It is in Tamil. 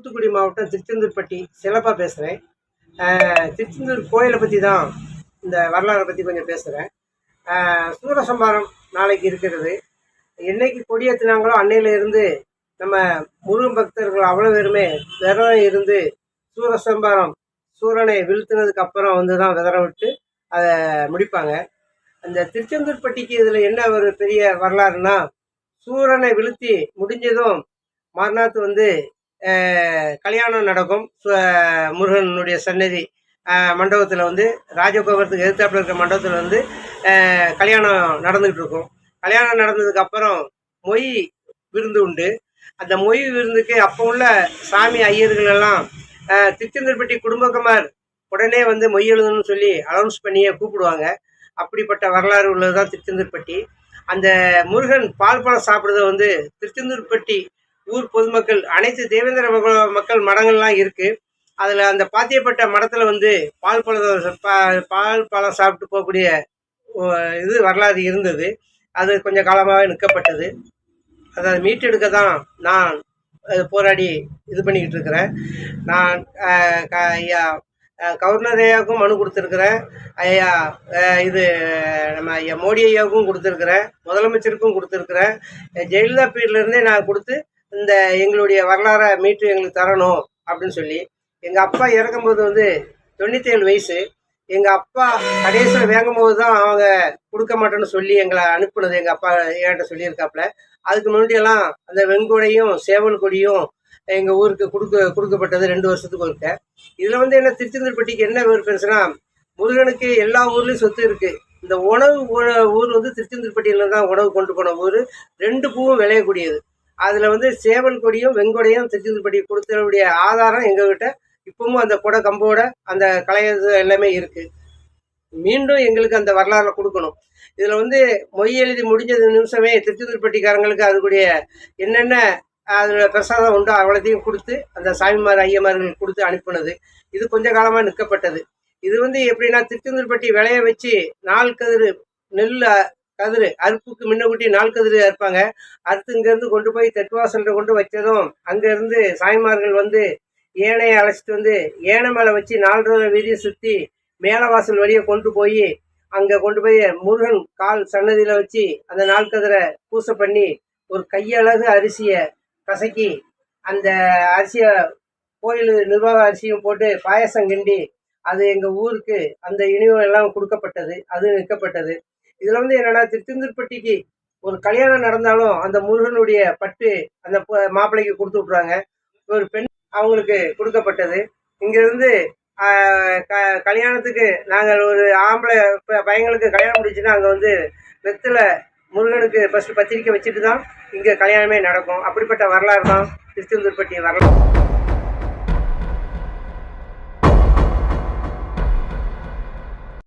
தூத்துக்குடி மாவட்டம் திருச்செந்தூர்பட்டி சிலப்பா பேசுகிறேன் திருச்செந்தூர் கோயிலை பற்றி தான் இந்த வரலாறை பற்றி கொஞ்சம் பேசுகிறேன் சூரசம்பாரம் நாளைக்கு இருக்கிறது. என்னைக்கு கொடியேற்றினாங்களோ அன்னையில இருந்து நம்ம முருகன் பக்தர்கள் அவ்வளோ பேருமே விரதம் இருந்து சூரசம்பாரம் சூரனை வீழ்த்தினதுக்கு அப்புறம் வந்து தான் விதறம் விட்டு அதை முடிப்பாங்க. அந்த திருச்செந்தூர்பட்டிக்கு இதில் என்ன ஒரு பெரிய வரலாறுனா சூரனை விழுத்தி முடிஞ்சதும் மறுநாத்து வந்து கல்யாணம் நடக்கும். முருகனுடைய சன்னதி மண்டபத்தில் வந்து ராஜகோபுரத்துக்கு எதிர்த்தாப்புல இருக்கிற மண்டபத்தில் வந்து கல்யாணம் நடந்துகிட்டு இருக்கும் கல்யாணம் நடந்ததுக்கு அப்புறம் மொய் விருந்து உண்டு. அந்த மொய் விருந்துக்கு அப்போ உள்ள சாமி ஐயர்கள் எல்லாம் திருச்செந்தர்பட்டி குடும்பக்குமார் உடனே வந்து மொய் எழுதணும்னு சொல்லி அனௌன்ஸ் பண்ணியே கூப்பிடுவாங்க. அப்படிப்பட்ட வரலாறு உள்ளது தான் திருச்செந்தூர்பட்டி அந்த முருகன் பால் பழம் சாப்பிட்றத வந்து திருச்செந்தூர்பட்டி ஊர் பொதுமக்கள் அனைத்து தேவேந்திர மக்கள் மடங்கள்லாம் இருக்கு. அதில் அந்த பாத்தியப்பட்ட மடத்தில் வந்து பால் பழம் பா- பால் பழம் சாப்பிட்டு போகக்கூடிய இது வரலாறு இருந்தது. அது கொஞ்சம் காலமாகவே நிற்கப்பட்டது. அதை மீட்டெடுக்க தான் நான் போராடி இது பண்ணிக்கிட்டு இருக்கிறேன். நான் க- ஐயா கவர்னர் ஐயாவுக்கும் மனு கொடுத்துருக்குறேன். ஐயா இது நம்ம ஐயா மோடி ஐயாவுக்கும் கொடுத்துருக்குறேன். முதலமைச்சருக்கும் கொடுத்துருக்குறேன். ஜெயலலிதா பீரியட்லேருந்தே நான் கொடுத்து இந்த எங்களுடைய வரலாறை மீட்டு எங்களுக்கு தரணும் அப்படின்னு சொல்லி எங்கள் அப்பா இறக்கும்போது வந்து தொண்ணூற்றேழு வயசு. எங்கள் அப்பா கடைசியில் வேங்கும்போது தான் அவங்க கொடுக்க மாட்டேன்னு சொல்லி எங்களை அனுப்புனது. எங்கள் அப்பா என்கிட்ட சொல்லியிருக்காப்புல. அதுக்கு முன்னாடியெல்லாம் அந்த வெண்கொடையும் சேவல் கொடியும் எங்கள் ஊருக்கு கொடுக்க கொடுக்கப்பட்டது ரெண்டு வருஷத்துக்கு ஒருக்க. இதில் வந்து என்ன திருச்செந்தூர்பட்டிக்கு என்ன ஒரு முருகனுக்கு எல்லா ஊர்லேயும் சொத்து இருக்குது இந்த உணவு ஊர் வந்து திருச்செந்தூர்பட்டியில் தான் உணவு கொண்டு போன ஊர். ரெண்டு பூவும் விளையக்கூடியது. அதில் வந்து சேவல் கொடியும் வெங்கொடையும் திருச்செந்தூர்பட்டி கொடுத்தனுடைய ஆதாரம் எங்ககிட்ட. இப்பவும் அந்த கொடை கம்போட அந்த கலையது எல்லாமே இருக்கு. மீண்டும் எங்களுக்கு அந்த வரலாறை கொடுக்கணும். இதில் வந்து மொய் எழுதி முடிஞ்சது நிமிஷமே திருச்செந்தூர்பட்டிக்காரங்களுக்கு அதுக்குடைய என்னென்ன அதில் பிரசாதம் உண்டோ அவ்வளோத்தையும் கொடுத்து அந்த சாமிமார் ஐயமார்கள் கொடுத்து அனுப்பினது. இது கொஞ்ச காலமாக நிற்கப்பட்டது. இது வந்து எப்படின்னா திருச்செந்தூர்பட்டி விளைய வச்சு நாள் கதிர் நெல் கதிர். அறுப்புக்கு முன்னக்கூட்டி நாள் கதிர் அறுப்பாங்க. அறுத்து இங்கேருந்து கொண்டு போய் தெட்டுவாசல்கிட்ட கொண்டு வச்சதும் அங்கேருந்து சாய்மார்கள் வந்து ஏனையை அழைச்சிட்டு வந்து ஏனை மேலே வச்சு நாலு வீதியை சுற்றி மேலவாசல் வழியை கொண்டு போய் அங்கே கொண்டு போய் முருகன் கால் சன்னதியில் வச்சு அந்த நாள் கதிரை பூசை பண்ணி ஒரு கையழகு அரிசியை கசக்கி அந்த அரிசியை கோயில் நிர்வாக அரிசியும் போட்டு பாயசம் கிண்டி அது எங்கள் ஊருக்கு அந்த இனிவு எல்லாம் கொடுக்கப்பட்டது. அது நிற்கப்பட்டது இதில் வந்து என்னன்னா திருச்செந்தூர்பட்டிக்கு ஒரு கல்யாணம் நடந்தாலும் அந்த முருகனுடைய பட்டு அந்த மாப்பிள்ளைக்கு கொடுத்து விட்ருவாங்க ஒரு பெண் அவங்களுக்கு கொடுக்கப்பட்டது. இங்கேருந்து க கல்யாணத்துக்கு நாங்கள் ஒரு ஆம்பளை பையங்களுக்கு கல்யாணம் முடிச்சுன்னா அங்கே வந்து வெத்தில் முருகனுக்கு ஃபஸ்ட்டு பத்திரிக்கை வச்சுட்டு தான் இங்கே கல்யாணமே நடக்கும். அப்படிப்பட்ட வரலாறு தான் திருச்செந்தூர்பட்டி வரலாறு.